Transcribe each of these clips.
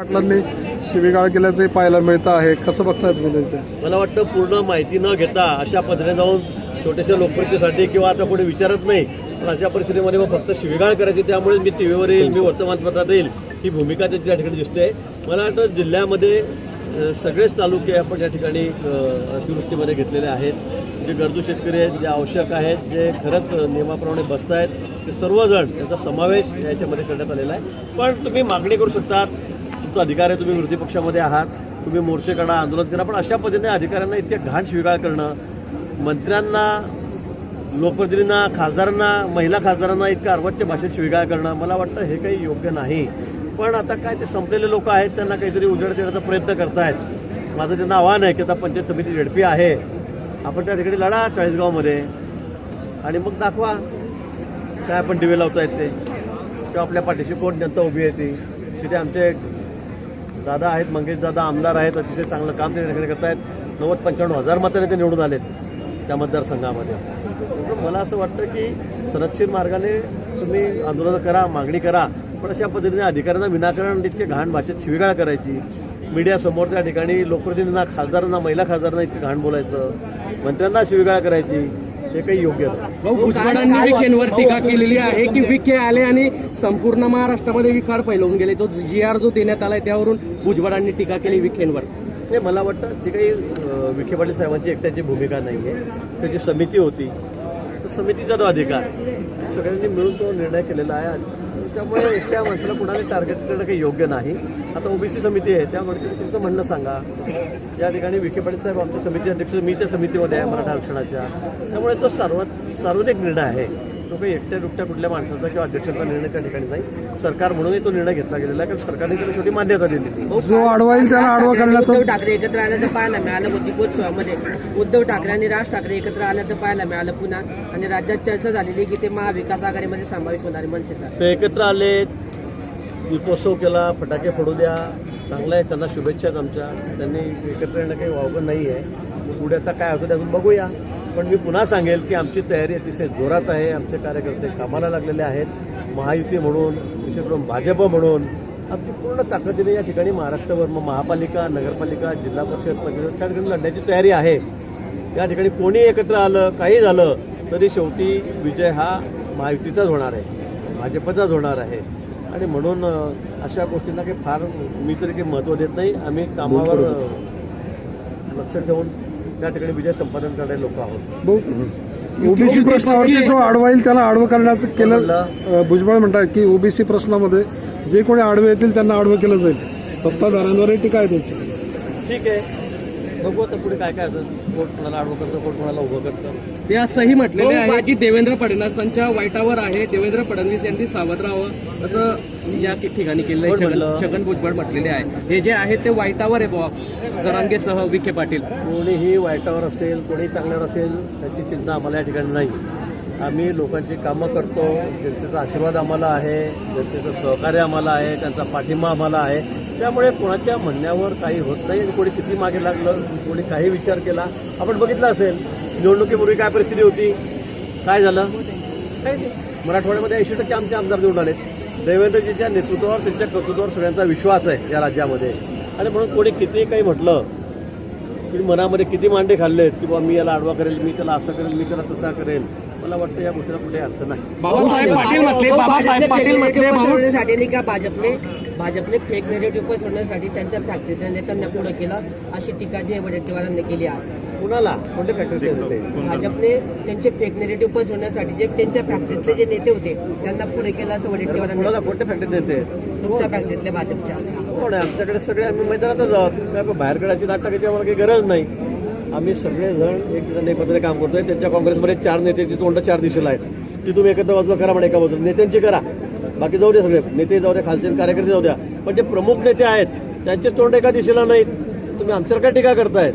पाटलांनी शिवीगाळ केल्याचंही पाहायला मिळतं आहे. कसं बघताय तुम्ही त्यांचं? मला वाटतं पूर्ण माहिती न घेता अशा पद्धतीने जाऊन छोट्याशा लोकप्रतिसाठी किंवा आता कोणी विचारत नाही पण अशा परिस्थितीमध्ये मग फक्त शिवीगाळ करायची त्यामुळे मी टी व्हीवर येईल मी वर्तमानपत्रात येईल. ही भूमिका त्यांची या ठिकाणी दिसते. मला वाटतं जिल्ह्यामध्ये सगळेच तालुके आपण या ठिकाणी अतिवृष्टीमध्ये घेतलेले आहेत. जे गरजू शेतकरी आहेत जे आवश्यक आहेत जे खरंच नियमाप्रमाणे बसत आहेत ते सर्वजण त्यांचा समावेश याच्यामध्ये करण्यात आलेला आहे. पण तुम्ही मागणी करू शकता तुमचा अधिकार आहे तुम्ही विरोधी पक्षामध्ये आहात तुम्ही मोर्चे करा आंदोलन करा पण अशा पद्धतीने अधिकाऱ्यांना इतके घाण शिवीगाळ करणं मंत्र्यांना लोकप्रतिनिधींना खासदारांना महिला खासदारांना इतक्या अर्वाच्य भाषेत शिवीगाळ करणं मला वाटतं हे काही योग्य नाही. पण आता काय ते संपलेले लोक आहेत त्यांना काहीतरी उजेड देण्याचा प्रयत्न करतायत. माझं त्यांना आव्हान आहे की आता पंचायत समिती झेडपी आहे. आपण त्या ठिकाणी लढा चाळीसगावमध्ये. आणि मग दाखवा काय आपण दिवे लावतायत ते. किंवा आपल्या पाठीशी कोण जनता उभी आहे ती. तिथे आमचे दादा आहेत मंगेश दादा आमदार आहेत अतिशय चांगलं काम ते ठिकाणी आहेत नव्वद पंच्याण्णव हजार मताने ते निवडून आलेत त्या मतदारसंघामध्ये. मला असं वाटतं की संरक्षित मार्गाने तुम्ही आंदोलन करा मागणी करा पण अशा पद्धतीने अधिकाऱ्यांना विनाकारण इतके घाण भाषेत शिवीगाळ करायची. मीडियासमोर त्या ठिकाणी लोकप्रतिनिधींना खासदारांना महिला खासदारांना इतकं घाण बोलायचं. मंत्र्यांना शिवीगाळ करायची. हे काही योग्य भाऊ भुजबळांनी विखेंवर टीका केलेली आहे की विखे आले आणि संपूर्ण महाराष्ट्रामध्ये विखाड फैलवून गेले. तो जी आर जो देण्यात आलाय त्यावरून भुजबळांनी टीका केली विखेंवर हे मला वाटतं ती काही विखे पाटील साहेबांची एकट्याची भूमिका नाही आहे त्याची समिती होती. तर समितीचा तो अधिकार सगळ्यांनी मिळून तो निर्णय केलेला आहे. आणि त्यामुळे एकट्या माणसाला कुणाला टार्गेट करणं काही योग्य नाही. आता ओबीसी समिती आहे त्यामुळे तुम्ही तुमचं म्हणणं सांगा. या ठिकाणी विखे पाटील साहेब आमच्या समिती अध्यक्ष मी त्या समितीमध्ये आहे मराठा आरक्षणाच्या. त्यामुळे तो सार्व सार्वजनिक निर्णय आहे. तो काही एकट्या दुकट्या कुठल्या माणसाचा किंवा अध्यक्षांचा निर्णय त्या ठिकाणी नाही. सरकार म्हणूनही तो निर्णय घेतला गेलेला आहे कारण सरकारने त्याला शेवटी मान्यता दिलेली जो अडवाईल त्याला आडवा करण्याचं उद्धव ठाकरे एकत्र आल्याचं पाहायला मिळालं दीपोत्सवामध्ये उद्धव ठाकरे आणि राज ठाकरे एकत्र आल्याचं पाहायला मिळालं पुन्हा. आणि राज्यात चर्चा झालेली की ते महाविकास आघाडीमध्ये समावेश होणार आहे मनसेचा. ते एकत्र आले दीपोत्सव केला फटाके फोडू द्या. चांगलं आहे त्यांना शुभेच्छा आहेत आमच्या. त्यांनी एकत्र येणं काही वावगं नाही आहे. पुढे आता काय होतं त्यातून बघूया. पण मी पुन्हा सांगेल की आमची तयारी अतिशय जोरात आहे. आमचे कार्यकर्ते कामाला लागलेले आहेत. महायुती म्हणून विशेष करून भाजप म्हणून. आमची पूर्ण ताकदीने या ठिकाणी महाराष्ट्रभर मग महापालिका नगरपालिका जिल्हा परिषद पंचायत त्या ठिकाणी लढण्याची तयारी आहे. या ठिकाणी कोणी एकत्र आलं काही झालं तरी शेवटी विजय हा महायुतीचाच होणार आहे. भाजपचाच होणार आहे. आणि म्हणून अशा गोष्टींना काही फार मी तरी काही महत्त्व देत नाही. आम्ही कामावर लक्ष ठेवून त्या ठिकाणी विजय संपादन करणारे लोक आहोत. ओबीसी प्रश्नावरती जो अडवाईल त्याला आडवं करण्याचं केलं भुजबळ म्हणतात की ओबीसी प्रश्नामध्ये जे कोणी आडवे येतील त्यांना आडवं केलं जाईल. सत्ताधाऱ्यांवरही टीका आहे त्याची. ठीक आहे. बघू आता पुढे काय काय होतं. कोण कोणाला आडवं करतं कोण कोणाला उभं करतं. ते असंही म्हटलेले आहे की देवेंद्र फडणवीसांच्या वाईटावर आहे देवेंद्र फडणवीस यांनी सावध राहावं. असं या ठिकाणी केलेलं आहे? छगन छगन भुजबळ म्हटलेले आहे. हे जे आहे ते वाईटावर आहे बुवा. जरांगेसह विखे पाटील. कोणीही वाईटावर असेल कोणी चांगल्यावर असेल त्याची चिंता आम्हाला या ठिकाणी नाही. आम्ही लोकांची कामं करतो. जनतेचा आशीर्वाद आम्हाला आहे. जनतेचं सहकार्य आम्हाला आहे. त्यांचा पाठिंबा आम्हाला आहे. त्यामुळे कोणाच्या म्हणण्यावर काही होत नाही आणि कोणी किती मागे लागलं कोणी काही विचार केला. आपण बघितलं असेल निवडणुकीपूर्वी काय परिस्थिती होती? काय झालं? काही नाही मराठवाड्यामध्ये ऐंशी टक्के आमचे आमदार निवडून आले देवेंद्रजीच्या नेतृत्वावर त्यांच्या कर्तृत्वावर सगळ्यांचा विश्वास आहे या राज्यामध्ये. आणि म्हणून कोणी किती काही म्हटलं की मनामध्ये किती मांडे खाल्लेत की बाबा मी याला आडवा करेल मी त्याला असं करेल मी त्याला तसा करेल. मला वाटतं या गोष्टीला कुठे अर्थ नाही. बाबासाहेब पाटील म्हटले बाबासाहेब पाटील म्हटले भाऊ का भाजपने? भाजपने फेक नेरेटिव्ह पसरवण्यासाठी त्यांच्या फॅक्टरीतल्या नेत्यांना पुढे केलं अशी टीका जी वडेट्टीवारांनी केली आज. कुणाला? कोणते फॅक्टरी होते? भाजपने त्यांचे फेक नेरेटिव्ह पसरवण्यासाठी जे त्यांच्या फॅक्टरीतले जे नेते होते त्यांना पुढे केलं असं वडेट्टीवारांनी. कुणाला? कोणते फॅक्टरी देते तुमच्या फॅक्टरीतल्या भाजपच्या. कोण आहे? आमच्याकडे सगळे आम्ही मैदानातच आहोत. काय आपण बाहेर काढायची नाटकाची आम्हाला काही गरज नाही. आम्ही सगळेजण एक एकत्र काम करतोय. त्यांच्या काँग्रेसमध्ये चार नेत्यांची तोंड चार दिशेला आहेत. ती तुम्ही एकत्र बाजूला करा म्हणा एका बाजूला. नेत्यांची करा. बाकी जाऊ दे सगळे. नेते जाऊ द्या खालचे कार्यकर्ते जाऊ द्या. पण जे प्रमुख नेते आहेत त्यांचेच तोंड एका दिशेला नाहीत. तुम्ही आमच्यावर काय टीका करतायत?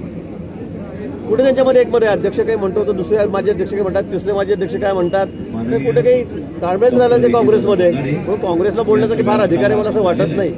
कुठे त्यांच्यामध्ये एक मध्ये अध्यक्ष काही म्हणतो तर दुसरे माझे अध्यक्ष काय म्हणतात तिसरे माझे अध्यक्ष काय म्हणतात? कुठे काही ताळमेळ झालं ते काँग्रेसमध्ये. म्हणून काँग्रेसला बोलण्यासाठी फार अधिकार आहे मला असं वाटत नाही.